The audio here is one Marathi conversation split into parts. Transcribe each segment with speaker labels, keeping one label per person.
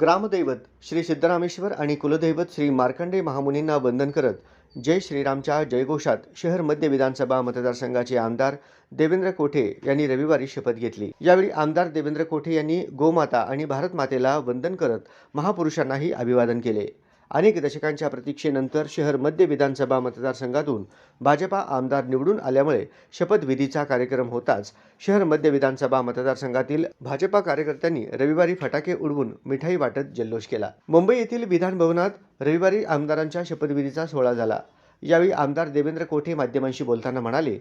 Speaker 1: ग्रामदैवत श्री सिद्धरामेश्वर आणि कुलदैवत श्री मार्कंडे महामुनींना वंदन करत जय श्रीरामच्या जयघोषात शहर मध्य विधानसभा मतदारसंघाचे आमदार देवेंद्र कोठे यांनी रविवारी शपथ घेतली. यावेळी आमदार देवेंद्र कोठे यांनी गोमाता आणि भारत मातेला वंदन करत महापुरुषांनाही अभिवादन केले. अनेक दशकांच्या प्रतीक्षेनंतर शहर मध्य विधानसभा मतदारसंघातून भाजपा आमदार निवडून आल्यामुळे शपथविधीचा कार्यक्रम होताच शहर मध्य विधानसभा मतदारसंघातील भाजपा कार्यकर्त्यांनी रविवारी फटाके उडवून मिठाई वाटत जल्लोष केला. मुंबई येथील विधान भवनात रविवारी आमदारांच्या शपथविधीचा सोहळा झाला. यावेळी आमदार देवेंद्र कोठे माध्यमांशी बोलताना म्हणाले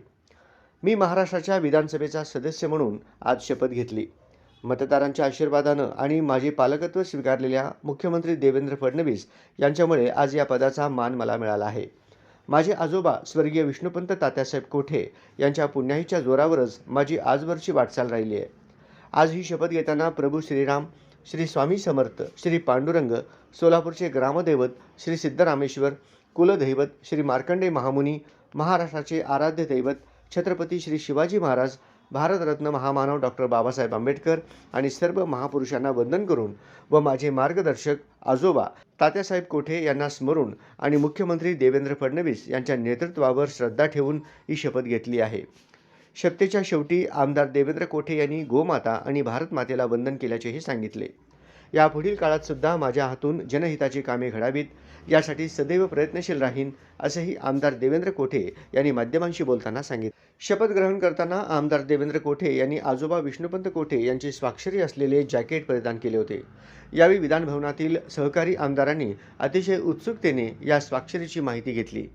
Speaker 1: मी महाराष्ट्राच्या विधानसभेचा सदस्य म्हणून आज शपथ घेतली. मतदारांच्या आशीर्वादानं आणि माझे पालकत्व स्वीकारलेल्या मुख्यमंत्री देवेंद्र फडणवीस यांच्यामुळे आज या पदाचा मान मला मिळाला आहे. माझे आजोबा स्वर्गीय विष्णुपंत तात्यासाहेब कोठे यांच्या पुण्याईच्या जोरावरच माझी आजवरची वाटचाल राहिली आहे. आज ही शपथ घेताना प्रभू श्रीराम श्री स्वामी समर्थ श्री पांडुरंग सोलापूरचे ग्रामदैवत श्री सिद्धरामेश्वर कुलदैवत श्री मार्कंडे महामुनी महाराष्ट्राचे आराध्य दैवत छत्रपती श्री शिवाजी महाराज भारतरत्न महामानव डॉक्टर बाबासाहेब आंबेडकर आणि सर्व महापुरुषांना वंदन करून व माझे मार्गदर्शक आजोबा तात्यासाहेब कोठे यांना स्मरून आणि मुख्यमंत्री देवेंद्र फडणवीस यांच्या नेतृत्वावर श्रद्धा ठेवून ही शपथ घेतली आहे. शपथेच्या शेवटी आमदार देवेंद्र कोठे यांनी गोमाता आणि भारतमातेला वंदन केल्याचेही सांगितले. यापुढील काळात सुद्धा माझ्या हातून जनहिताची कामे घडावीत. यासाठी सदैव प्रयत्नशील राहीन असेही आमदार देवेंद्र कोठे यांनी माध्यमांशी बोलताना सांगितले. शपथ ग्रहण करताना आमदार देवेंद्र कोठे यांनी आजोबा विष्णुपंत कोठे यांची स्वाक्षरी असलेले जॅकेट परिधान केले होते. यावेळी विधानभवनातील सहकारी आमदारांनी अतिशय उत्सुकतेने या स्वाक्षरीची माहिती घेतली.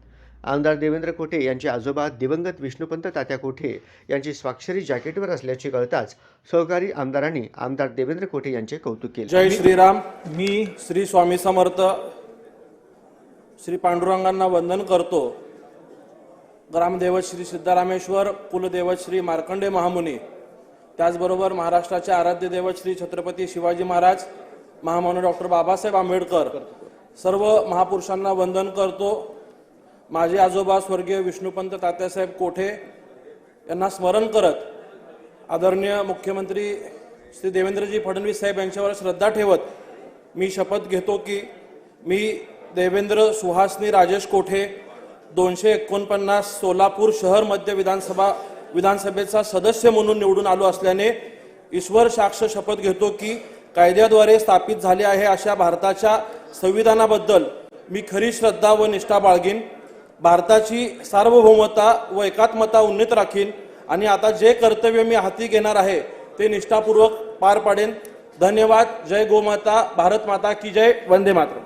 Speaker 1: आमदार देवेंद्र कोठे यांचे आजोबा दिवंगत विष्णुपंत तात्या कोठे यांची स्वाक्षरी जॅकेटवर असल्याचे कळताच सहकारी आमदारांनी आमदार देवेंद्र कोठे यांचे कौतुक केले.
Speaker 2: जय श्रीराम. मी श्री स्वामी समर्थ श्री पांडुरंगांना वंदन करतो. ग्रामदेवत श्री सिद्धारामेश्वर कुलदेवत श्री मार्कंडे महामुनी त्याचबरोबर महाराष्ट्राचे आराध्य देवत श्री छत्रपती शिवाजी महाराज महामानव डॉक्टर बाबासाहेब आंबेडकर सर्व महापुरुषांना वंदन करतो. माझे आजोबा स्वर्गीय विष्णुपंत तात्यासाहेब कोठे यांना स्मरण करत आदरणीय मुख्यमंत्री श्री देवेंद्रजी फडणवीस साहेब यांच्यावर श्रद्धा ठेवत मी शपथ घेतो की मी देवेंद्र सुहासनी राजेश कोठे दोनशे एकोणपन्नास सोलापूर शहर मध्य विधानसभा विधानसभेचा सदस्य म्हणून निवडून आलो असल्याने ईश्वर साक्ष शपथ घेतो की कायद्याद्वारे स्थापित झाले आहे अशा भारताच्या संविधानाबद्दल मी खरी श्रद्धा व निष्ठा बाळगीन. भारताची सार्वभौमता व एकात्मता उन्नीत राखीन आणि आता जे कर्तव्य मी हाती घेणार आहे ते निष्ठापूर्वक पार पाडेन. धन्यवाद. जय गोमाता. भारत माता की जय. वंदे मातरम.